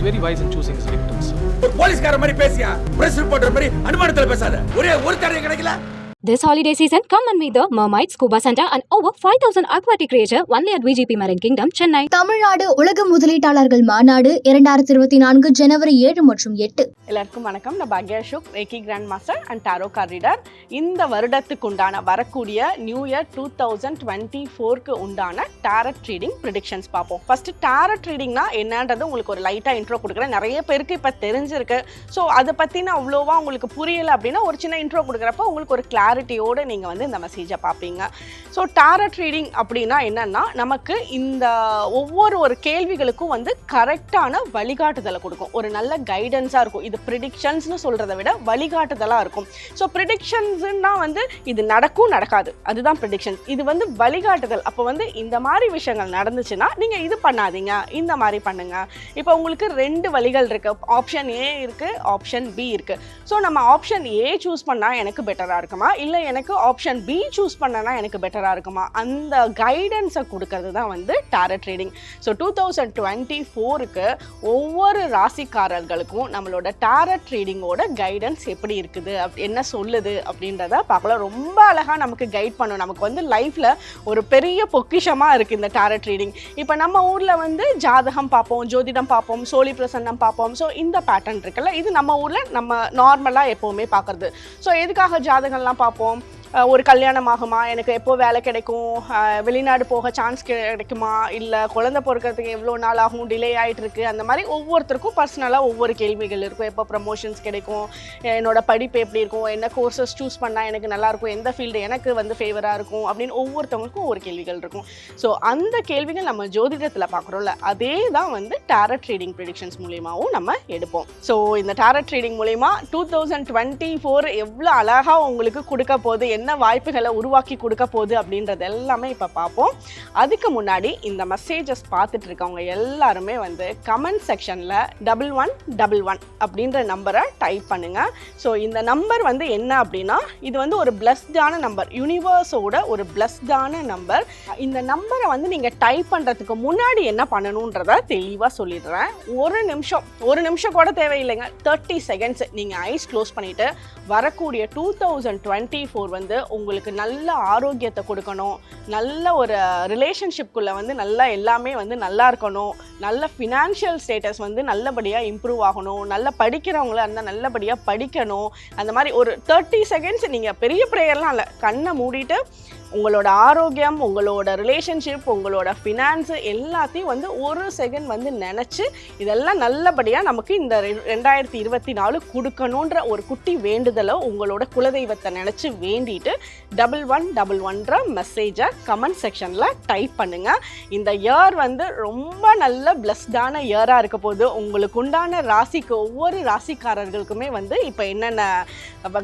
Is very wise in choosing his victims ஒரு போலீஸ்கார மாதிரி பேசியா? பிரஸ் ரிப்போர்ட்டர் மாதிரி அனுமானத்துல பேசாத. ஒரே ஒரு தடவை கிடைக்கல This holiday season, come and meet the Mermaid Scuba Center and over 5,000 aquatic creature only at VGP Marine Kingdom, Chennai. Tamil Nadu உலக முதலீட்டாளர்கள் மாநாடு இரண்டாயிரத்தி இருபத்தி நான்கு ஜனவரி ஏழு மற்றும் எட்டு. எல்லாருக்கும் வணக்கம். நான் Bhagya Ashok reiki grand master and tarot card reader இந்த வருடத்துக்கு உண்டான வரக்கூடிய new year two thousand twenty ஃபோருக்கு உண்டான டேரட் ட்ரீடிங் ப்ரிடிக்ஷன்ஸ் பார்ப்போம். ஃபர்ஸ்ட் டேரட் ட்ரீடிங்னா என்னன்றது உங்களுக்கு ஒரு லைட்டாக இன்ட்ரோ கொடுக்குறேன். நிறைய பேருக்கு இப்போ தெரிஞ்சிருக்கு. ஸோ அதை பற்றின அவ்வளோவா உங்களுக்கு புரியலை அப்படின்னா ஒரு சின்ன இன்ட்ரோ கொடுக்குறப்ப உங்களுக்கு ஒரு கிளாரிட்டியோடு நீங்கள் வந்து இந்த மெசேஜை பார்ப்பீங்க. ஸோ டேரட் ட்ரீடிங் அப்படின்னா என்னென்னா நமக்கு இந்த ஒவ்வொரு ஒரு கேள்விகளுக்கும் வந்து கரெக்டான வழிகாட்டுதலை கொடுக்கும். ஒரு நல்ல கைடன்ஸாக இருக்கும். இது ப்ரிடிக்ஷன்ஸ்னு சொல்கிறத விட வழிகாட்டுதலாக இருக்கும். ஸோ ப்ரிடிக்ஷன்ஸ்னா வந்து இது நடக்கும் நடக்காது. அதுதான் ப்ரிடிக்ஷன்ஸ் இது வந்து வழிகாட்டுதல். அப்போ வந்து இந்த மாதிரி விஷயங்கள் நடந்துச்சுன்னா நீங்கள் இது பண்ணாதீங்க. இந்த மாதிரி பண்ணுங்க. இப்போ உங்களுக்கு ரெண்டு வழிகள் இருக்கு. ஆப்ஷன் ஏ இருக்கு ஆப்ஷன் பி இருக்கு. ஸோ நம்ம ஆப்ஷன் ஏ சூஸ் பண்ணால் எனக்கு பெட்டராக இருக்குமா? இல்லை எனக்கு ஆப்ஷன் பி சூஸ் பண்ணனா எனக்கு பெட்டராக இருக்குமா? அந்த கைடன்ஸை கொடுக்கறது தான் வந்து tarot trading so two thousand twenty ஃபோருக்கு ஒவ்வொரு ராசிக்காரர்களுக்கும் நம்மளோட டேரட் ட்ரேடிங்கோட கைடன்ஸ் எப்படி இருக்குது? அப் என்ன சொல்லுது? அப்படின்றத பார்க்கலாம். ரொம்ப அழகாக நமக்கு கைட் பண்ணும். நமக்கு வந்து லைஃப்பில் ஒரு பெரிய பொக்கிஷமாக இருக்குது இந்த டேரட் ட்ரீடிங் இப்போ நம்ம ஊரில் வந்து ஜாதகம் பார்ப்போம் ஜோதிடம் பார்ப்போம் சோழி பிரசன்னம் பார்ப்போம். ஸோ இந்த பேட்டர்ன் இருக்குல்ல இது நம்ம ஊரில் நம்ம நார்மலாக எப்போவுமே பார்க்குறது. ஸோ எதுக்காக ஜாதகம்லாம் பார்ப்போம் അപ്പം ஒரு கல்யாணம் ஆகுமா எனக்கு எப்போ வேலை கிடைக்கும்? வெளிநாடு போக சான்ஸ் கிடைக்குமா? இல்லை குழந்தை பிறக்கிறதுக்கு எவ்வளோ நாள் ஆகும்? டிலே ஆகிட்டு இருக்கு அந்த மாதிரி ஒவ்வொருத்தருக்கும் பர்சனலாக ஒவ்வொரு கேள்விகள் இருக்கும். எப்போ ப்ரமோஷன்ஸ் கிடைக்கும்? என்னோட படிப்பு எப்படி இருக்கும்? என்ன கோர்சஸ் சூஸ் பண்ணால் எனக்கு நல்லாயிருக்கும் எந்த ஃபீல்டு எனக்கு வந்து ஃபேவராக இருக்கும்? அப்படின்னு ஒவ்வொருத்தவங்களுக்கும் ஒரு கேள்விகள் இருக்கும். ஸோ அந்த கேள்விகள் நம்ம ஜோதிடத்தில் பார்க்குறோம்ல அதே தான் வந்து டேரட் ட்ரீடிங் ப்ரிடிக்ஷன்ஸ் மூலியமாகவும் நம்ம எடுப்போம். ஸோ இந்த டேரட் ட்ரீடிங் மூலிமா டூ தௌசண்ட் டுவெண்ட்டி ஃபோர் எவ்வளோ அழகாக உங்களுக்கு கொடுக்க போகுது? என்ன வாய்ப்புகளை உருவாக்கி கொடுக்க போகுது அப்படின்றது எல்லாமே இப்போ பார்ப்போம். அதுக்கு முன்னாடி இந்த மெசேஜஸ் பார்த்துட்டு இருக்கவங்க எல்லாருமே வந்து கமெண்ட் செக்ஷனில் டபுள் ஒன் டபுள் ஒன் அப்படின்ற நம்பரை டைப் பண்ணுங்க. ஸோ இந்த நம்பர் வந்து என்ன அப்படின்னா இது வந்து ஒரு பிளஸ்டான நம்பர் யூனிவர்ஸோட ஒரு பிளஸ்டான நம்பர் இந்த நம்பரை வந்து நீங்கள் டைப் பண்ணுறதுக்கு முன்னாடி என்ன பண்ணணுன்றத தெளிவாக சொல்லிடுறேன். ஒரு நிமிஷம் ஒரு நிமிஷம் கூட தேவையில்லைங்க. தேர்ட்டி செகண்ட்ஸ் நீங்கள் ஐஸ் க்ளோஸ் பண்ணிவிட்டு வரக்கூடிய டூ தௌசண்ட் டுவெண்ட்டி ஃபோர் வந்து உங்களுக்கு நல்ல ஆரோக்கியத்தை கொடுக்கணும். நல்ல ஒரு ரிலேஷன்ஷிப்குள்ளே வந்து நல்லா எல்லாமே வந்து நல்லா இருக்கணும். நல்ல ஃபினான்ஷியல் ஸ்டேட்டஸ் வந்து நல்லபடியாக இம்ப்ரூவ் ஆகணும். நல்லா படிக்கிறவங்களா இருந்தால் நல்லபடியாக படிக்கணும். அந்த மாதிரி ஒரு தேர்ட்டி செகண்ட்ஸ் நீங்கள் பெரிய ப்ரேயர்லாம் இல்லை. கண்ணை மூடிட்டு உங்களோட ஆரோக்கியம் உங்களோட ரிலேஷன்ஷிப் உங்களோட ஃபினான்ஸு எல்லாத்தையும் வந்து ஒரு செகண்ட் வந்து நினச்சி இதெல்லாம் நல்லபடியாக நமக்கு இந்த ரெ- ரெண்டாயிரத்தி இருபத்தி நாலு கொடுக்கணுன்ற ஒரு குட்டி வேண்டுதலை உங்களோட குலதெய்வத்தை நினச்சி வேண்டிட்டு டபுள் ஒன் டபுள் ஒன்ற மெசேஜை கமெண்ட் செக்ஷனில் டைப் பண்ணுங்கள் இந்த இயர் வந்து ரொம்ப நல்ல பிளஸ்டான இயராக இருக்க போது உங்களுக்கு உண்டான ராசிக்கு ஒவ்வொரு ராசிக்காரர்களுக்குமே வந்து இப்போ என்னென்ன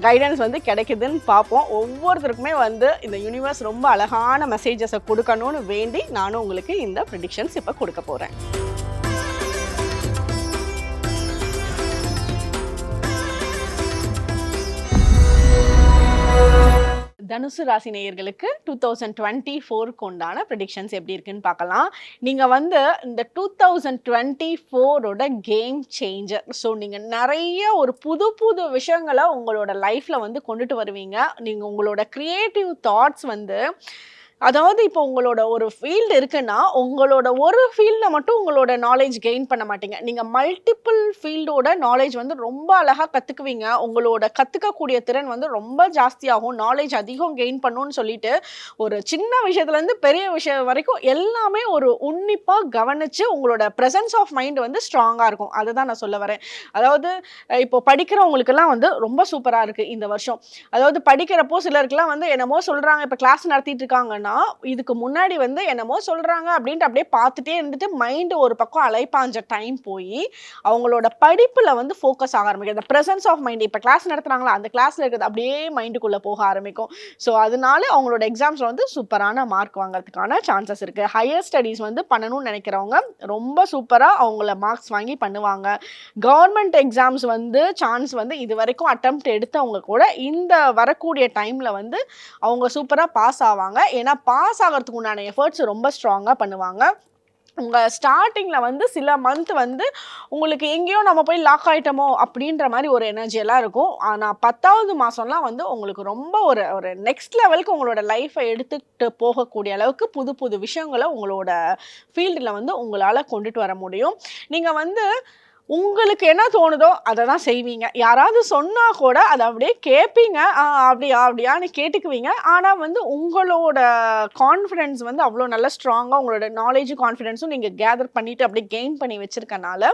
கைடன்ஸ் வந்து கிடைக்குதுன்னு பார்ப்போம். ஒவ்வொருத்தருக்குமே வந்து இந்த யூனிவர்ஸ் ரொம்ப அழகான மெசேஜஸை கொடுக்கணும்னு வேண்டி நானும் உங்களுக்கு இந்த ப்ரிடிக்ஷன்ஸ் இப்போ கொடுக்க போகிறேன் தனுசு ராசி நேயர்களுக்கு டூ தௌசண்ட் டுவெண்ட்டி ஃபோருக்கு உண்டான ப்ரெடிக்ஷன்ஸ் எப்படி இருக்குன்னு பார்க்கலாம். நீங்கள் வந்து இந்த டூ தௌசண்ட் டுவெண்ட்டி ஃபோரோட கேம் சேஞ்சர் ஸோ நீங்கள் நிறைய ஒரு புது புது விஷயங்களை உங்களோட லைஃப்பில் வந்து கொண்டுட்டு வருவீங்க. நீங்கள் உங்களோட க்ரியேட்டிவ் தாட்ஸ் வந்து அதாவது இப்போ உங்களோட ஒரு ஃபீல்டு இருக்குன்னா உங்களோட ஒரு ஃபீல்டில் மட்டும் உங்களோட நாலேஜ் கெயின் பண்ண மாட்டீங்க. நீங்கள் மல்டிப்புள் ஃபீல்டோட நாலேஜ் வந்து ரொம்ப அழகாக கற்றுக்குவீங்க உங்களோட கற்றுக்கக்கூடிய திறன் வந்து ரொம்ப ஜாஸ்தியாகும். நாலேஜ் அதிகம் கெயின் பண்ணுன்னு சொல்லிட்டு ஒரு சின்ன விஷயத்துலேருந்து பெரிய விஷயம் வரைக்கும் எல்லாமே ஒரு உன்னிப்பாக கவனித்து உங்களோட ப்ரெசன்ஸ் ஆஃப் மைண்ட் வந்து ஸ்ட்ராங்காக இருக்கும். அதை தான் நான் சொல்ல வரேன். அதாவது இப்போ படிக்கிறவங்களுக்கெல்லாம் வந்து ரொம்ப சூப்பராக இருக்குது இந்த வருஷம். அதாவது படிக்கிறப்போ சிலருக்குலாம் வந்து என்னமோ சொல்கிறாங்க இப்போ கிளாஸ் நடத்திட்டு என்னன்னா இதுக்கு முன்னாடி வந்து என்னமோ சொல்கிறாங்க அப்படின்ட்டு அப்படியே பார்த்துட்டே இருந்துட்டு மைண்டு ஒரு பக்கம் அலைப்பாஞ்ச டைம் போய் அவங்களோட படிப்பில் வந்து ஃபோக்கஸ் ஆக ஆரம்பிக்கும் அந்த ப்ரெசன்ஸ் ஆஃப் மைண்ட் இப்போ கிளாஸ் நடத்துகிறாங்களா அந்த கிளாஸில் இருக்கிறது அப்படியே மைண்டுக்குள்ளே போக ஆரம்பிக்கும். ஸோ அதனால அவங்களோட எக்ஸாம்ஸில் வந்து சூப்பரான மார்க் வாங்குறதுக்கான சான்சஸ் இருக்குது ஹையர் ஸ்டடீஸ் வந்து பண்ணணும்னு நினைக்கிறவங்க ரொம்ப சூப்பராக அவங்கள மார்க்ஸ் வாங்கி பண்ணுவாங்க. கவர்மெண்ட் எக்ஸாம்ஸ் வந்து சான்ஸ் வந்து இது வரைக்கும் அட்டம் எடுத்தவங்க கூட இந்த வரக்கூடிய டைமில் வந்து அவங்க சூப்பராக பாஸ் ஆவாங்க. ஏன்னா பாஸ் ஆகிறதுக்கு உண்டான எஃபர்ட்ஸ் ரொம்ப ஸ்ட்ராங்காக பண்ணுவாங்க. உங்கள் ஸ்டார்டிங்கில் வந்து சில மந்த் வந்து உங்களுக்கு எங்கேயோ நம்ம போய் லாக் ஆகிட்டோமோ அப்படின்ற மாதிரி ஒரு எனர்ஜியெல்லாம் இருக்கும். ஆனால் பத்தாவது மாதம்லாம் வந்து உங்களுக்கு ரொம்ப ஒரு ஒரு நெக்ஸ்ட் லெவலுக்கு உங்களோட லைஃப்பை எடுத்துகிட்டு போகக்கூடிய அளவுக்கு புது புது விஷயங்களை உங்களோட ஃபீல்டில் வந்து உங்களால் கொண்டுட்டு வர முடியும். நீங்கள் வந்து உங்களுக்கு என்ன தோணுதோ அதை தான் செய்வீங்க. யாராவது சொன்னால் கூட அதை அப்படியே கேட்பீங்க அப்படியா அப்படியான்னு கேட்டுக்குவீங்க. ஆனால் வந்து உங்களோட கான்ஃபிடென்ஸ் வந்து அவ்வளோ நல்ல ஸ்ட்ராங்காக உங்களோட நாலேஜ் கான்ஃபிடென்ஸும் நீங்கள் கேதர் பண்ணிவிட்டு அப்படியே கெயின் பண்ணி வச்சுருக்கனால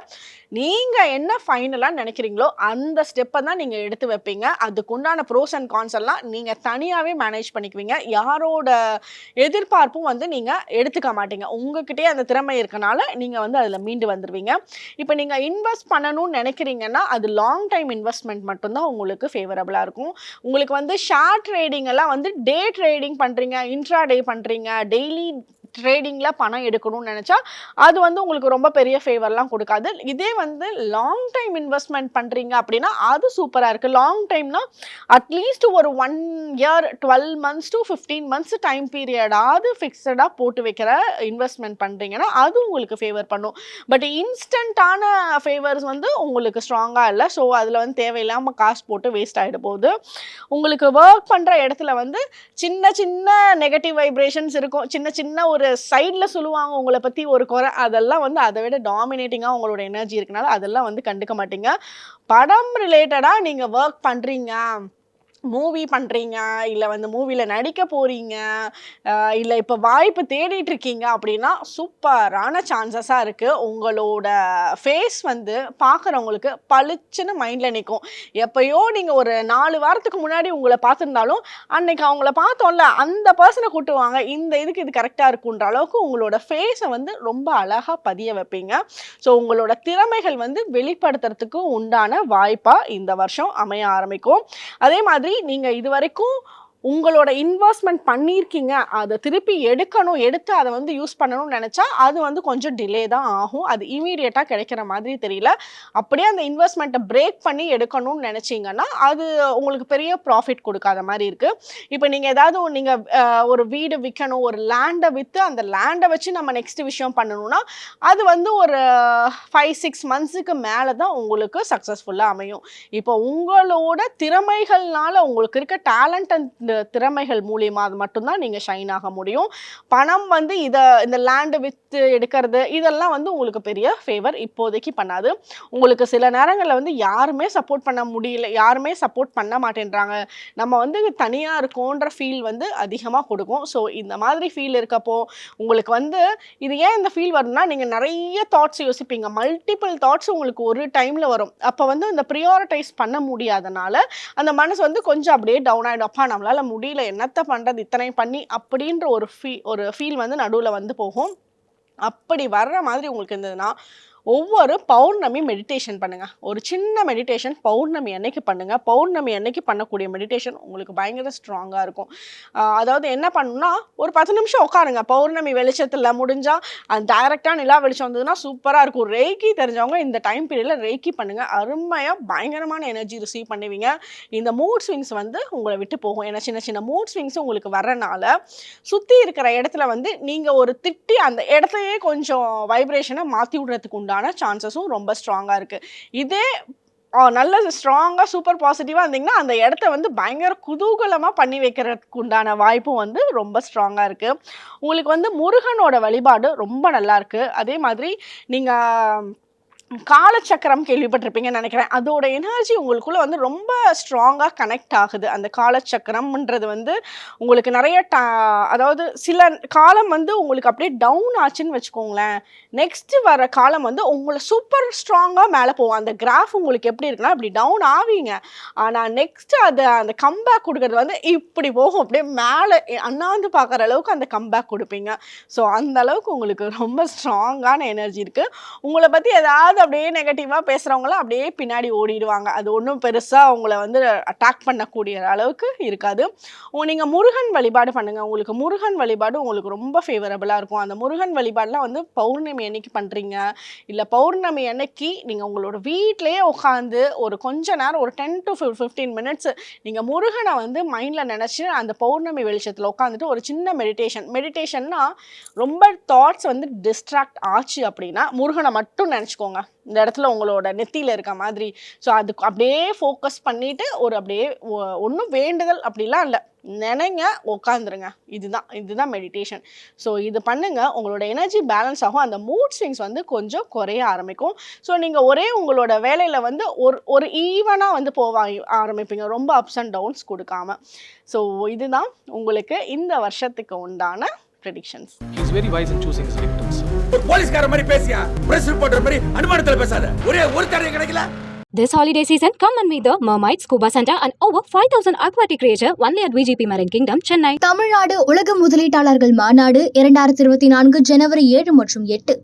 நீங்கள் என்ன ஃபைனலாக நினைக்கிறீங்களோ அந்த ஸ்டெப்பை தான் நீங்கள் எடுத்து வைப்பீங்க. அதுக்குண்டான ப்ரோஸ் அண்ட் கான்ஸ் எல்லாம் நீங்கள் தனியாகவே மேனேஜ் பண்ணிக்குவீங்க. யாரோட எதிர்பார்ப்பும் வந்து நீங்கள் எடுத்துக்க மாட்டீங்க. உங்ககிட்டயே அந்த திறமை இருக்கனால நீங்கள் வந்து அதில் மீண்டு வந்துடுவீங்க இப்போ நீங்கள் இன்வெஸ்ட் பண்ணணும்னு நினைக்கிறீங்கன்னா அது லாங் டைம் இன்வெஸ்ட்மெண்ட் மட்டும்தான் உங்களுக்கு ஃபேவரபுளாக இருக்கும். உங்களுக்கு வந்து ஷேர் ட்ரேடிங் எல்லாம் வந்து டே ட்ரேடிங் பண்ணுறீங்க இன்ட்ரா டே பண்ணுறீங்க டெய்லி ட்ரேடிங்கில் பணம் எடுக்கணும்னு நினச்சா அது வந்து உங்களுக்கு ரொம்ப பெரிய ஃபேவர்லாம் கொடுக்காது. இதே வந்து லாங் டைம் இன்வெஸ்ட்மெண்ட் பண்ணுறீங்க அப்படின்னா அது சூப்பராக இருக்குது லாங் டைம்னா அட்லீஸ்ட் ஒரு one year twelve months to fifteen months time பீரியடாவது ஃபிக்ஸடாக போட்டு வைக்கிற இன்வெஸ்ட்மெண்ட் பண்ணுறீங்கன்னா அது உங்களுக்கு ஃபேவர் பண்ணும். பட் இன்ஸ்டண்ட்டான ஃபேவர்ஸ் வந்து உங்களுக்கு ஸ்ட்ராங்காக இல்லை. ஸோ அதில் வந்து தேவையில்லாமல் காசு போட்டு வேஸ்ட் ஆகிட போகுது. உங்களுக்கு ஒர்க் பண்ணுற இடத்துல வந்து சின்ன சின்ன நெகட்டிவ் வைப்ரேஷன்ஸ் இருக்கும். சின்ன சின்ன ஒரு சைடில் சொல்லுவாங்க உங்களை பற்றி ஒரு குறை. அதெல்லாம் வந்து அதை விட டாமினேட்டிங்காக உங்களோட எனர்ஜி இருக்கனால அதெல்லாம் வந்து கண்டுக்க மாட்டீங்க. படம் ரிலேட்டடாக நீங்கள் ஒர்க் பண்ணுறீங்க மூவி பண்ணுறீங்க இல்லை வந்து மூவியில் நடிக்க போகிறீங்க இல்லை இப்போ வாய்ப்பு தேடிட்டு இருக்கீங்க அப்படின்னா சூப்பரான சான்சஸாக இருக்குது உங்களோட ஃபேஸ் வந்து பார்க்குறவங்களுக்கு பளிச்சுன்னு மைண்டில் நிற்கும் எப்பயோ நீங்கள் ஒரு நாலு வாரத்துக்கு முன்னாடி உங்களை பார்த்துருந்தாலும் அன்னைக்கு அவங்கள பார்த்தோம்ல அந்த பர்சனை கூட்டுவாங்க. இந்த இதுக்கு இது கரெக்டாக இருக்குன்ற அளவுக்கு உங்களோட ஃபேஸை வந்து ரொம்ப அழகாக பதிய வைப்பீங்க. ஸோ உங்களோட திறமைகள் வந்து வெளிப்படுத்துறதுக்கு உண்டான வாய்ப்பாக இந்த வருஷம் அமைய ஆரம்பிக்கும். அதே மாதிரி நீங்க இது வரைக்கும் உங்களோட இன்வெஸ்ட்மெண்ட் பண்ணியிருக்கீங்க அதை திருப்பி எடுக்கணும் எடுத்து அதை வந்து யூஸ் பண்ணணும்னு நினச்சா அது வந்து கொஞ்சம் டிலே தான் ஆகும். அது இமீடியட்டாக கிடைக்கிற மாதிரி தெரியல. அப்படியே அந்த இன்வெஸ்ட்மெண்ட்டை பிரேக் பண்ணி எடுக்கணும்னு நினச்சிங்கன்னா அது உங்களுக்கு பெரிய ப்ராஃபிட் கொடுக்காத மாதிரி இருக்குது இப்போ நீங்கள் ஏதாவது நீங்கள் ஒரு வீடு விற்கணும் ஒரு லேண்டை விற்று அந்த லேண்டை வச்சு நம்ம நெக்ஸ்ட் விஷயம் பண்ணணும்னா அது வந்து ஒரு ஃபைவ் சிக்ஸ் மந்த்ஸுக்கு மேலே தான் உங்களுக்கு சக்ஸஸ்ஃபுல்லாக அமையும். இப்போ உங்களோட திறமைகள்னால உங்களுக்கு இருக்க டேலண்ட் அண்ட் திறமைகள் மூலியமாக அது மட்டும்தான் நீங்கள் ஷைன் ஆக முடியும். பணம் வந்து இதை இந்த லேண்டு விற்று எடுக்கிறது இதெல்லாம் வந்து உங்களுக்கு பெரிய ஃபேவர் இப்போதைக்கு பண்ணாது. உங்களுக்கு சில நேரங்களில் வந்து யாருமே சப்போர்ட் பண்ண முடியல யாருமே சப்போர்ட் பண்ண மாட்டேன்றாங்க. நம்ம வந்து தனியாக இருக்கோன்ற ஃபீல் வந்து அதிகமாக கொடுக்கும். ஸோ இந்த மாதிரி ஃபீல் இருக்கப்போ உங்களுக்கு வந்து இது ஏன் இந்த ஃபீல் வரும்னா நீங்கள் நிறைய தாட்ஸ் யோசிப்பீங்க. மல்டிபிள் தாட்ஸ் உங்களுக்கு ஒரு டைமில் வரும். அப்போ வந்து இந்த ப்ரியாரிட்டைஸ் பண்ண முடியாதனால அந்த மனசு வந்து கொஞ்சம் அப்படியே டவுன் ஆகிடும் அப்பா நம்மளால் முடியல என்னத்த பண்ணுறது இத்தனை பண்ணி அப்படின்ற ஒரு ஃபீ ஒரு ஃபீல் வந்து நடுவில் வந்து போகும். அப்படி வர்ற மாதிரி உங்களுக்கு இருந்ததுன்னா ஒவ்வொரு பௌர்ணமி மெடிடேஷன் பண்ணுங்க. ஒரு சின்ன மெடிடேஷன் பௌர்ணமி அன்னைக்கு பண்ணுங்க. பௌர்ணமி அன்னைக்கு பண்ணக்கூடிய மெடிடேஷன் உங்களுக்கு பயங்கர ஸ்ட்ராங்காக இருக்கும். அதாவது என்ன பண்ணணும்னா ஒரு பத்து நிமிஷம் உட்காருங்க. பௌர்ணமி வெளிச்சத்தில் முடிஞ்சால் அந்த டைரெக்டாக நிலா வெளிச்சம் வந்ததுன்னா சூப்பராக இருக்கும். ரேக்கி தெரிஞ்சவங்க இந்த டைம் பீரியடில் ரேக்கி பண்ணுங்கள் அருமையாக பயங்கரமான எனர்ஜி ரிசீவ் பண்ணுவீங்க. இந்த மூட் ஸ்விங்ஸ் வந்து உங்களை விட்டு போகும். ஏன்னா சின்ன சின்ன மூட் ஸ்விங்ஸ் உங்களுக்கு வரனால சுற்றி இருக்கிற இடத்துல வந்து நீங்கள் ஒரு திட்டி அந்த இடத்தையே கொஞ்சம் வைப்ரேஷனை மாற்றி விடுறதுக்கு உண்டான சான்சஸும் ரொம்ப ஸ்ட்ராங்காக இருக்குது இதே நல்ல ஸ்ட்ராங்காக சூப்பர் பாசிட்டிவாக இருந்தீங்கன்னா அந்த இடத்த வந்து பயங்கர குதூகலமாக பண்ணி வைக்கிறதுக்கு உண்டான வாய்ப்பும் வந்து ரொம்ப ஸ்ட்ராங்காக இருக்குது உங்களுக்கு வந்து முருகனோட வழிபாடு ரொம்ப நல்லாயிருக்கு அதே மாதிரி நீங்கள் காலச்சக்கரம் கேள்விப்பட்டிருப்பீங்கன்னு நினைக்கிறேன். அதோட எனர்ஜி உங்களுக்குள்ள வந்து ரொம்ப ஸ்ட்ராங்காக கனெக்ட் ஆகுது. அந்த காலச்சக்கரம்ன்றது வந்து உங்களுக்கு நிறைய டா அதாவது சில காலம் வந்து உங்களுக்கு அப்படியே டவுன் ஆச்சுன்னு வச்சுக்கோங்களேன். நெக்ஸ்ட் வர காலம் வந்து உங்களை சூப்பர் ஸ்ட்ராங்காக மேலே போகும். அந்த கிராஃப் உங்களுக்கு எப்படி இருக்குன்னா அப்படி டவுன் ஆவீங்க. ஆனால் நெக்ஸ்ட் அதை அந்த கம்பேக் கொடுக்கறது வந்து இப்படி போகும். அப்படியே மேலே அண்ணாந்து பார்க்குற அளவுக்கு அந்த கம்பேக் கொடுப்பீங்க. ஸோ அந்த அளவுக்கு உங்களுக்கு ரொம்ப ஸ்ட்ராங்கான எனர்ஜி இருக்குது உங்களை பற்றி ஏதாவது அப்படியே நெகட்டிவாக பேசுகிறவங்கள அப்படியே பின்னாடி ஓடிடுவாங்க. அது ஒன்றும் பெருசாக அவங்கள வந்து அட்டாக் பண்ணக்கூடிய அளவுக்கு இருக்காது. நீங்கள் முருகன் வழிபாடு பண்ணுங்கள் உங்களுக்கு முருகன் வழிபாடு உங்களுக்கு ரொம்ப ஃபேவரபுளாக இருக்கும். அந்த முருகன் வழிபாடுலாம் வந்து பௌர்ணமி அன்னைக்கு பண்ணுறீங்க இல்லை பௌர்ணமி அன்னைக்கு நீங்கள் உங்களோட வீட்டிலேயே உட்காந்து ஒரு கொஞ்ச நேரம் ஒரு டென் டு ஃபிஃப்டீன் மினிட்ஸ் நீங்கள் முருகனை வந்து மைண்டில் நினச்சி அந்த பௌர்ணமி வெளிச்சத்தில் உட்காந்துட்டு ஒரு சின்ன மெடிடேஷன் மெடிடேஷன்னா ரொம்ப தாட்ஸ் வந்து டிஸ்ட்ராக்ட் ஆச்சு அப்படின்னா முருகனை மட்டும் நினச்சிக்கோங்க. இந்த இடத்துல உங்களோட நெத்தியில் இருக்க மாதிரி. ஸோ அதுக்கு அப்படியே ஃபோக்கஸ் பண்ணிட்டு ஒரு அப்படியே ஒன்றும் வேண்டுதல் அப்படிலாம் இல்லை. நினைங்க உட்காந்துருங்க இதுதான் இதுதான் மெடிடேஷன் ஸோ இது பண்ணுங்க. உங்களோட எனர்ஜி பேலன்ஸ் ஆகும். அந்த மூட் ஸ்விங்ஸ் வந்து கொஞ்சம் குறைய ஆரம்பிக்கும். ஸோ நீங்கள் ஒரே உங்களோட வேலையில் வந்து ஒரு ஒரு ஈவனாக வந்து போவ ஆரம்பிப்பீங்க. ரொம்ப அப்ஸ் அண்ட் டவுன்ஸ் கொடுக்காம. ஸோ இதுதான் உங்களுக்கு இந்த வருஷத்துக்கு உண்டான predictions He's very wise in choosing his victims. ஒரு போலீஸ்கார மாதிரி பேசியா பிரஸ் ரிப்போர்ட்டர் மாதிரி அனுமானத்துல பேசாத ஒரே ஒரு தடவை கிடைக்கல This holiday season, come and meet the Mermaid Scuba Center and over 5000 aquatic creature only at VGP Marine Kingdom, Chennai. Tamil Nadu உலக முதலீட்டாளர்கள் மாநாடு இரண்டாயிரத்தி இருபத்தி நான்கு ஜனவரி ஏழு மற்றும் எட்டு